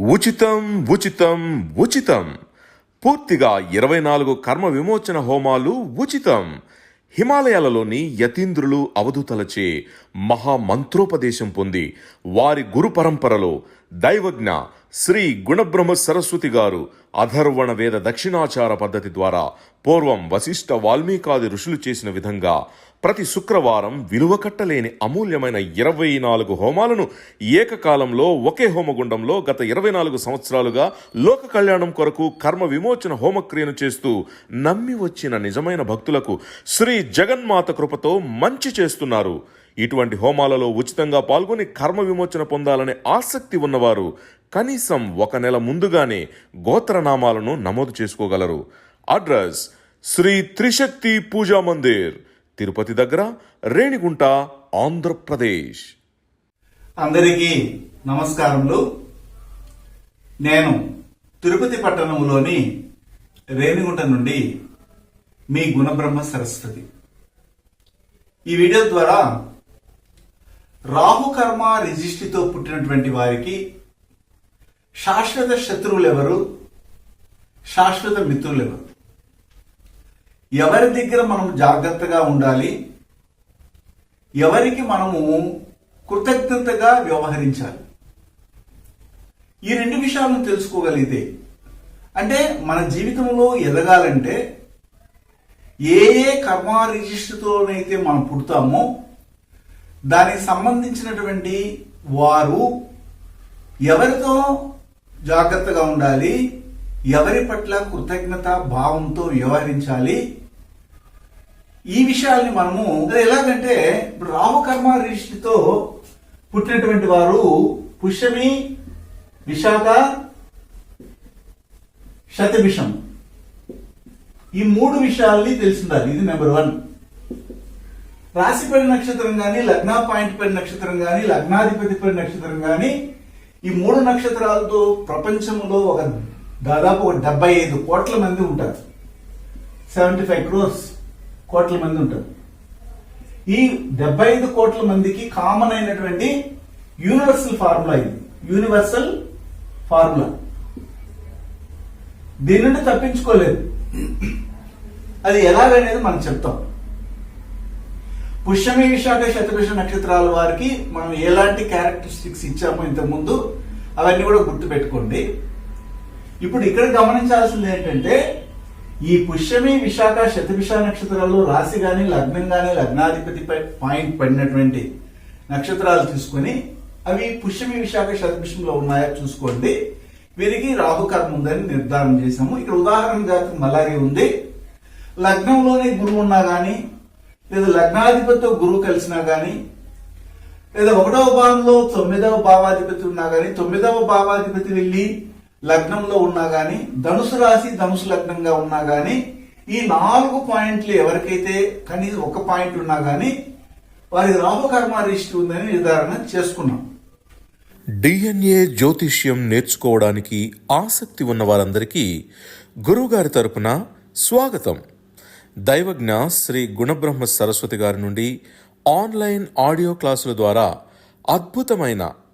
ఉచితం ఉచితం ఉచితం. పూర్తిగా ఇరవై నాలుగు కర్మ విమోచన హోమాలు ఉచితం. హిమాలయాలలోని యతీంద్రులు అవధూతలచే మహామంత్రోపదేశం పొంది వారి గురు పరంపరలో దైవజ్ఞ శ్రీ గుణబ్రహ్మ సరస్వతి గారు అధర్వణ వేద దక్షిణాచార పద్ధతి ద్వారా పూర్వం వశిష్ఠ వాల్మీకాది ఋషులు చేసిన విధంగా ప్రతి శుక్రవారం విలువ కట్టలేని అమూల్యమైన ఇరవై నాలుగు హోమాలను ఏకకాలంలో ఒకే హోమగుండంలో గత ఇరవై నాలుగు సంవత్సరాలుగా లోక కళ్యాణం కొరకు కర్మ విమోచన హోమక్రియను చేస్తూ నమ్మి వచ్చిన నిజమైన భక్తులకు శ్రీ జగన్మాత కృపతో మంచి చేస్తున్నారు. ఇటువంటి హోమాలలో ఉచితంగా పాల్గొని కర్మ విమోచన పొందాలనే ఆసక్తి ఉన్నవారు కనీసం ఒక నెల ముందుగానే గోత్రనామాలను నమోదు చేసుకోగలరు. అడ్రస్ శ్రీ త్రిశక్తి పూజా మందిర్ తిరుపతి దగ్గర రేణిగుంట ఆంధ్రప్రదేశ్. అందరికీ నమస్కారములు. నేను తిరుపతి పట్టణంలోని రేణిగుంట నుండి మీ గుణబ్రహ్మ సరస్వతి. ఈ వీడియో ద్వారా రాహుకర్మ రిజిస్ట్రీతో పుట్టినటువంటి వారికి శాశ్వత శత్రువులు ఎవరు శాశ్వత మిత్రులు ఎవరు ఎవరి దగ్గర మనం జాగ్రత్తగా ఉండాలి? ఎవరికి మనము కృతజ్ఞతగా వ్యవహరించాలి? ఈ రెండు విషయాలను తెలుసుకోగలిగితే అంటే మన జీవితంలో ఎదగాలంటే ఏ ఏ కర్మ రిజిస్టర్తోనైతే మనం పుడతామో దానికి సంబంధించినటువంటి వారు ఎవరితో జాగ్రత్తగా ఉండాలి? ఎవరి పట్ల కృతజ్ఞత భావంతో వ్యవహరించాలి? ఈ విషయాల్ని మనము ఎలాగంటే ఇప్పుడు రామకర్మ రిషితో పుట్టినటువంటి వారు పుష్యమి విశాఖ శతభిషం. ఈ మూడు విషయాల్ని తెలిసిండాలి ఇది నెంబర్ వన్. రాశిపడి నక్షత్రం కానీ లగ్న పాయింట్ పడి నక్షత్రం కానీ లగ్నాధిపతి పడి నక్షత్రం కానీ ఈ మూడు నక్షత్రాలతో ప్రపంచంలో ఒక దాదాపు ఒక డెబ్బై ఐదు కోట్ల మంది ఉంటారు. Seventy five crores. కోట్ల మంది ఉంటారు. ఈ డెబ్బై ఐదు కోట్ల మందికి కామన్ అయినటువంటి యూనివర్సల్ ఫార్ములా ఇది. యూనివర్సల్ ఫార్ములా దీని నుండి తప్పించుకోలేదు. అది ఎలాగనేది మనం చెప్తాం. పుష్యమి విశాఖ శతభిష నక్షత్రాల వారికి మనం ఎలాంటి క్యారెక్టరిస్టిక్స్ ఇచ్చామో ఇంతకుముందు అవన్నీ కూడా గుర్తుపెట్టుకోండి. ఇప్పుడు ఇక్కడ గమనించాల్సింది ఏంటంటే ఈ పుష్యమి విశాఖ శతభిష నక్షత్రాల్లో రాశి గాని లగ్నం గాని లగ్నాధిపతి పాయింట్ పడినటువంటి నక్షత్రాలు తీసుకొని అవి పుష్యమి విశాఖ శతభిషంలో ఉన్నాయో చూసుకోండి. వీరికి రాహుకర్మ ఉందని నిర్ధారణ చేశాము. ఇక్కడ ఉదాహరణ జాతకం మలారి ఉంది. లగ్నంలోనే గురువు ఉన్నా గాని లేదా లగ్నాధిపతితో గురువు కలిసినా గాని లేదా ఒకటవ భావంలో తొమ్మిదవ భావాధిపతి ఉన్నా గాని తొమ్మిదవ భావాధిపతి వెళ్ళి లగ్నంలో ఉన్నా గాని ధనుసు రాశి ధనుసు లగ్నంగా ఉన్నా గాని ఈ నాలుగు పాయింట్లు ఎవరికైతే కనీసం ఒక పాయింట్ ఉన్నా గాని వారి రాహుకర్మ రిష్టి ఉందని నిర్ధారణ చేసుకున్నాం. డిఎన్ఏ జ్యోతిష్యం నేర్చుకోవడానికి ఆసక్తి ఉన్న వారందరికీ గురువుగారి తరపున స్వాగతం. దైవజ్ఞ శ్రీ గుణబ్రహ్మ సరస్వతి గారి నుండి ఆన్లైన్ ఆడియో క్లాసుల ద్వారా అద్భుతమైన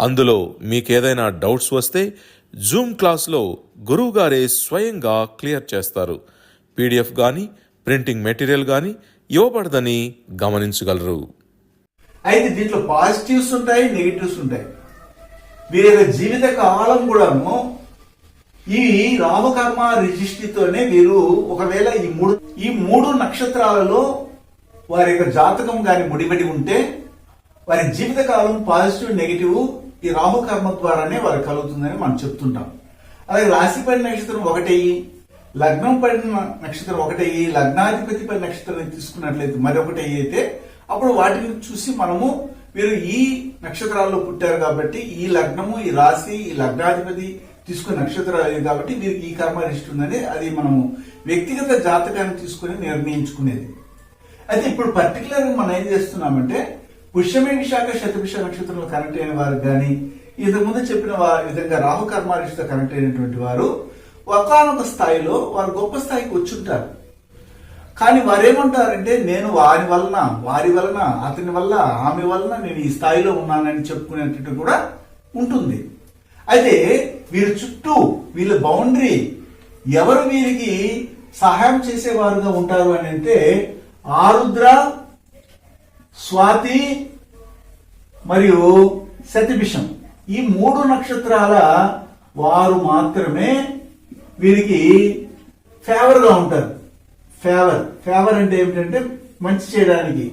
అందులో మీకేదైనా డౌట్స్ వస్తే జూమ్ క్లాస్లో గురువుగారే స్వయంగా క్లియర్ చేస్తారు. పీడిఎఫ్ కానీ ప్రింటింగ్ మెటీరియల్ కానీ ఇవ్వబడదని గమనించగలరు. అయితే దీంట్లో పాజిటివ్స్ ఉంటాయి నెగిటివ్స్ ఉంటాయి. వీరి యొక్క జీవిత కాలం కూడాను ఈ రామకర్మ రిజిస్ట్రీతోనే వీరు ఒకవేళ ఈ మూడు ఈ మూడు నక్షత్రాలలో వారి యొక్క జాతకం కానీ ముడిపడి ఉంటే వారి జీవిత కాలం పాజిటివ్ నెగిటివ్ ఈ రాహుకర్మ ద్వారానే వారు కలుగుతుందని మనం చెప్తుంటాం. అలాగే రాశి పడిన నక్షత్రం ఒకటయ్యి లగ్నం పడిన నక్షత్రం ఒకటయ్యి లగ్నాధిపతి పడిన నక్షత్రం తీసుకున్నట్లయితే మరొకటి అయితే అప్పుడు వాటిని చూసి మనము వీరు ఈ నక్షత్రాల్లో పుట్టారు కాబట్టి ఈ లగ్నము ఈ రాశి ఈ లగ్నాధిపతి తీసుకునే నక్షత్రాలు కాబట్టి వీరికి ఈ కర్మ ఇస్తుందని అది మనము వ్యక్తిగత జాతకాన్ని తీసుకుని నిర్ణయించుకునేది. అయితే ఇప్పుడు పర్టికులర్గా మనం ఏం చేస్తున్నామంటే పుష్యమే విశాఖ శతభిష నక్షత్రంలో కనెక్ట్ అయిన వారు కానీ ఇంతకుముందు చెప్పిన వారి విధంగా రాహు కర్మారిష్తో కనెక్ట్ అయినటువంటి వారు ఒకనొక స్థాయిలో వారు గొప్ప స్థాయికి వచ్చుంటారు. కానీ వారు ఏమంటారంటే నేను వారి వలన వారి వలన అతని వల్ల ఆమె వలన నేను ఈ స్థాయిలో ఉన్నానని చెప్పుకునేటట్టు కూడా ఉంటుంది. అయితే వీరి చుట్టూ వీళ్ళ బౌండరీ ఎవరు వీరికి సహాయం చేసేవారుగా ఉంటారు అని అంటే ఆరుద్ర స్వాతి మరియు శతభిషం ఈ మూడు నక్షత్రాల వారు మాత్రమే వీరికి ఫేవర్గా ఉంటారు. ఫేవర్. ఫేవర్ అంటే ఏమిటంటే మంచి చేయడానికి.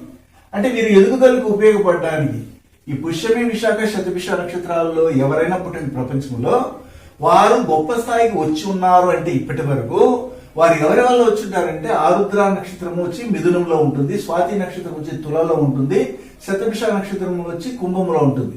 అంటే వీరి ఎదుగుదలకు ఉపయోగపడడానికి. ఈ పుష్యమి విశాఖ శతభిష నక్షత్రాలలో ఎవరైనా పుట్టిన ప్రపంచంలో వారు గొప్ప స్థాయికి వచ్చి ఉన్నారు అంటే ఇప్పటి వరకు వారు ఎవరి వల్ల వచ్చింటారంటే ఆరుద్ర నక్షత్రం వచ్చి మిథునంలో ఉంటుంది స్వాతి నక్షత్రం వచ్చి తులలో ఉంటుంది శతభిష నక్షత్రం వచ్చి కుంభంలో ఉంటుంది.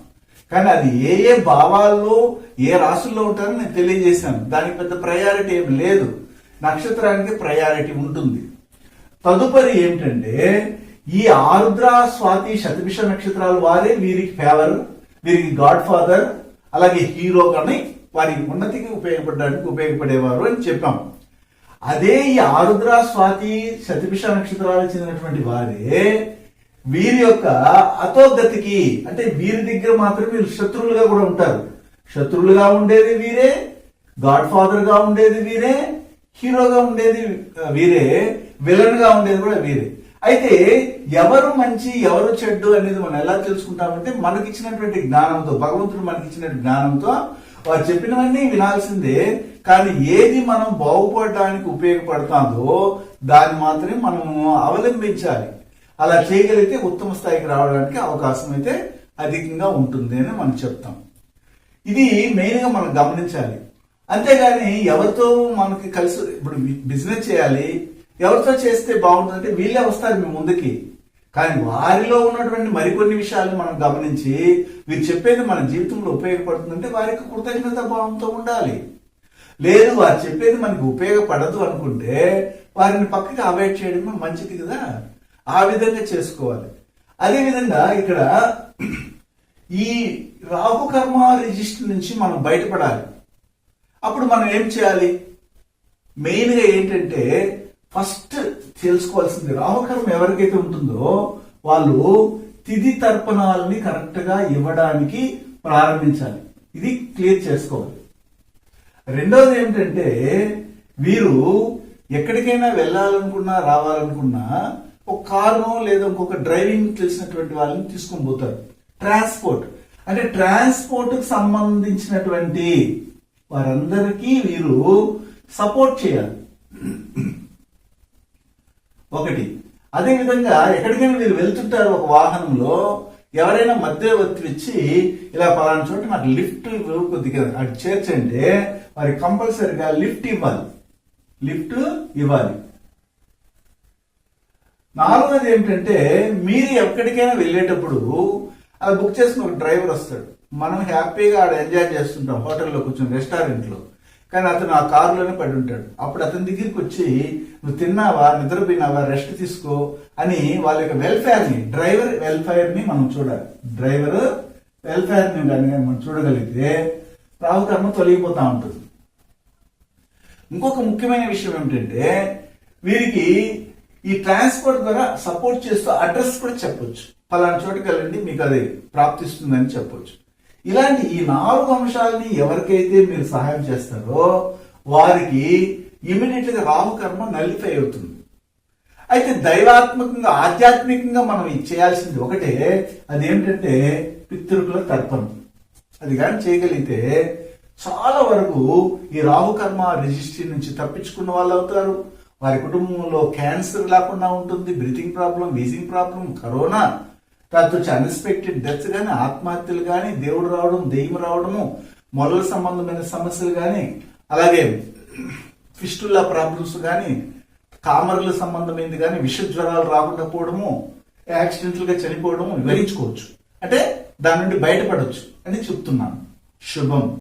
కానీ అది ఏ ఏ భావాల్లో ఏ రాశుల్లో ఉంటారో నేను తెలియజేశాను. దానికి పెద్ద ప్రయారిటీ ఏం లేదు. నక్షత్రానికి ప్రయారిటీ ఉంటుంది. తదుపరి ఏమిటంటే ఈ ఆరుద్ర స్వాతి శతభిష నక్షత్రాలు వారే వీరికి ఫేవర్ వీరికి గాడ్ ఫాదర్ అలాగే హీరో కానీ వారి ఉన్నతికి ఉపయోగపడడానికి ఉపయోగపడేవారు అని చెప్పాం. అదే ఈ ఆరుద్ర స్వాతి శతభిష నక్షత్రాలకు చెందినటువంటి వారే వీరి యొక్క అతోగతికి అంటే వీరి దగ్గర మాత్రం వీరు శత్రువులుగా కూడా ఉంటారు. శత్రువులుగా ఉండేది వీరే గాడ్ ఫాదర్గా ఉండేది వీరే హీరోగా ఉండేది వీరే విలన్గా ఉండేది కూడా వీరే. అయితే ఎవరు మంచి ఎవరు చెడ్డు అనేది మనం ఎలా తెలుసుకుంటామంటే మనకిచ్చినటువంటి జ్ఞానంతో భగవంతుడు మనకిచ్చిన జ్ఞానంతో వారు చెప్పినవన్నీ వినాల్సిందే. కానీ ఏది మనం బాగుపడడానికి ఉపయోగపడతాందో దాన్ని మాత్రమే మనము అవలంబించాలి. అలా చేయగలిగితే ఉత్తమ స్థాయికి రావడానికి అవకాశం అయితే అధికంగా ఉంటుంది అని మనం చెప్తాం. ఇది మెయిన్గా మనం గమనించాలి. అంతేగాని ఎవరితో మనకి కలిసి ఇప్పుడు బిజినెస్ చేయాలి ఎవరితో చేస్తే బాగుంటుందంటే వీళ్ళే వస్తారు మీ ముందుకి. కానీ వారిలో ఉన్నటువంటి మరికొన్ని విషయాలు మనం గమనించి వీరు చెప్పేది మన జీవితంలో ఉపయోగపడుతుందంటే వారికి కృతజ్ఞత భావంతో ఉండాలి. లేదు వారు చెప్పేది మనకి ఉపయోగపడదు అనుకుంటే వారిని పక్కకి అవాయిడ్ చేయడం మంచిది కదా. ఆ విధంగా చేసుకోవాలి. అదేవిధంగా ఇక్కడ ఈ రాహుకర్మ రిజిస్టర్ నుంచి మనం బయటపడాలి. అప్పుడు మనం ఏం చేయాలి? మెయిన్గా ఏంటంటే ఫస్ట్ తెలుసుకోవాల్సింది రాహుకర్మ ఎవరికైతే ఉంటుందో వాళ్ళు తిథి తర్పణాలని కరెక్ట్గా ఇవ్వడానికి ప్రారంభించాలి. ఇది క్లియర్ చేసుకోవాలి. రెండవది ఏంటంటే వీరు ఎక్కడికైనా వెళ్ళాలనుకున్నా రావాలనుకున్నా ఒక కారును లేదా ఇంకొక డ్రైవింగ్ తెలిసినటువంటి వాళ్ళని తీసుకొని పోతారు. ట్రాన్స్పోర్ట్. అంటే ట్రాన్స్పోర్ట్కు సంబంధించినటువంటి వారందరికీ వీరు సపోర్ట్ చేయాలి. ఒకటి. అదేవిధంగా ఎక్కడికైనా మీరు వెళ్తుంటారు ఒక వాహనంలో ఎవరైనా మధ్యవర్తి వచ్చి ఇలా పలానా చోట నాకు లిఫ్ట్ కొద్దిగా అటు చేర్చంటే వారికి కంపల్సరిగా లిఫ్ట్ ఇవ్వాలి. లిఫ్ట్ ఇవ్వాలి. నాలుగోది ఏమిటంటే మీరు ఎక్కడికైనా వెళ్ళేటప్పుడు అది బుక్ చేసుకుని ఒక డ్రైవర్ వస్తాడు. మనం హ్యాపీగా ఆడ ఎంజాయ్ చేస్తుంటాం హోటల్లో కూర్చొని రెస్టారెంట్లో. కానీ అతను ఆ కారులోనే పడి ఉంటాడు. అప్పుడు అతని దగ్గరికి వచ్చి నువ్వు తిన్నావా? నిద్రపోయినావా? రెస్ట్ తీసుకో అని వాళ్ళ యొక్క వెల్ఫేర్ని డ్రైవర్ వెల్ఫేర్ని మనం చూడాలి. డ్రైవర్ వెల్ఫేర్ని కానీ మనం చూడగలిగితే రాహుకర్మ తొలగిపోతూ ఉంటుంది. ఇంకొక ముఖ్యమైన విషయం ఏమిటంటే వీరికి ఈ ట్రాన్స్పోర్ట్ ద్వారా సపోర్ట్ చేస్తూ అడ్రస్ కూడా చెప్పొచ్చు. ఫలానా చోటుకి వెళ్ళండి మీకు అది ప్రాప్తిస్తుందని చెప్పొచ్చు. ఇలాంటి ఈ నాలుగు అంశాలని ఎవరికైతే మీరు సహాయం చేస్తారో వారికి ఇమీడియట్గా రాహుకర్మ నల్లిఫై అవుతుంది అయితే దైవాత్మకంగా ఆధ్యాత్మికంగా మనం ఇది చేయాల్సింది ఒకటే అదేమిటంటే పితృకుల తర్పణం. అది కానీ చేయగలిగితే చాలా వరకు ఈ రాహుకర్మ రిజిస్ట్రీ నుంచి తప్పించుకున్న వాళ్ళు అవుతారు. వారి కుటుంబంలో క్యాన్సర్ లేకుండా ఉంటుంది breathing problem wheezing problem corona. తర్వాత అన్ఎక్స్పెక్టెడ్ డెత్స్ కానీ ఆత్మహత్యలు కానీ దేవుడు రావడం దెయ్యం రావడము మొలల సంబంధమైన సమస్యలు కానీ అలాగే ఫిస్టుల్లా ప్రాబ్లమ్స్ కానీ కామర్ల సంబంధమైనది కానీ విష జ్వరాలు రాకుండా పోవడము యాక్సిడెంట్లుగా చనిపోవడము వివరించుకోవచ్చు. అంటే దాని నుండి బయటపడవచ్చు అని చెప్తున్నాను. శుభం.